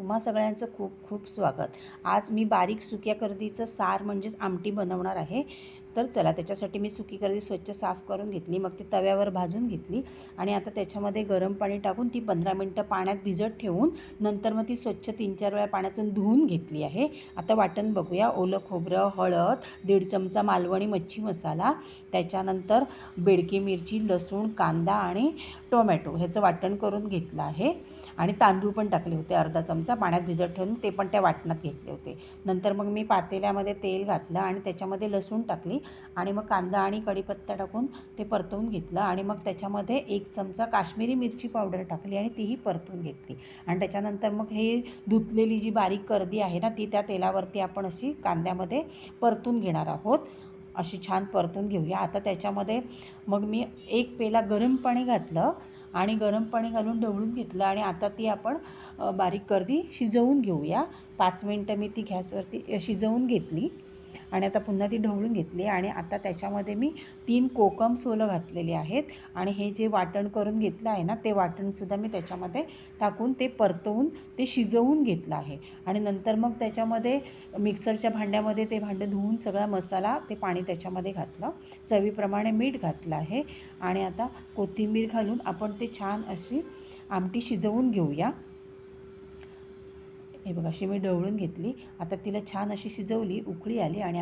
तुम्हा सगळ्यांचं खूप खूप स्वागत. आज मी बारीक सुक्या करदीचं सार म्हणजेच आमटी बनवणार आहे. तर चला त्याच्यासाठी मी सुकी गर्दी स्वच्छ साफ करून घेतली मग ती तव्यावर भाजून घेतली आणि आता त्याच्यामध्ये गरम पाणी टाकून ती पंधरा मिनटं पाण्यात भिजत ठेवून नंतर मग ती स्वच्छ तीन चार वेळा पाण्यातून धुवून घेतली आहे. आता वाटण बघूया. ओलं खोबरं हळद दीड चमचा मालवणी मच्छी मसाला त्याच्यानंतर बेडकी मिरची लसूण कांदा आणि टोमॅटो ह्याचं वाटण करून घेतलं आहे. आणि तांदूळ पण टाकले होते अर्धा चमचा पाण्यात भिजत ठेवून ते पण त्या वाटणात घेतले होते. नंतर मग मी पातेल्यामध्ये तेल घातलं आणि त्याच्यामध्ये लसूण टाकली. आणि मग कांदा आणि कढीपत्ता टाकून ते परतवून घेतलं आणि मग त्याच्यामध्ये एक चमचा काश्मीरी मिरची पावडर टाकली आणि तीही परतून घेतली. आणि त्याच्यानंतर मग हे धुतलेली जी बारीक करदी आहे ना ती त्या तेलावरती आपण अशी कांद्यामध्ये परतून घेणार आहोत. अशी छान परतून घेऊया. आता त्याच्यामध्ये मग मी एक पेला गरम पाणी घातलं आणि गरम पाणी घालून ढवळून घेतलं आणि आता ती आपण बारीक करदी शिजवून घेऊया. पाच मिनटं मी ती गॅसवरती शिजवून घेतली. आणि आता पुन्हा ती ढवळून घेतली आणि आता त्याच्यामध्ये मी तीन कोकम सोलं घातलेली आहेत. आणि हे जे वाटण करून घेतलं आहे ना ते वाटणसुद्धा मी त्याच्यामध्ये टाकून ते परतवून ते शिजवून घेतलं आहे. आणि नंतर मग त्याच्यामध्ये मिक्सरच्या भांड्यामध्ये ते भांडं धुवून सगळा मसाला ते पाणी त्याच्यामध्ये घातलं. चवीप्रमाणे मीठ घातलं आहे. आणि आता कोथिंबीर घालून आपण ते छान अशी आमटी शिजवून घेऊया. हे बघा अशी मी ढवळून घेतली. आता तिला छान अशी शिजवली उकळी आली आणि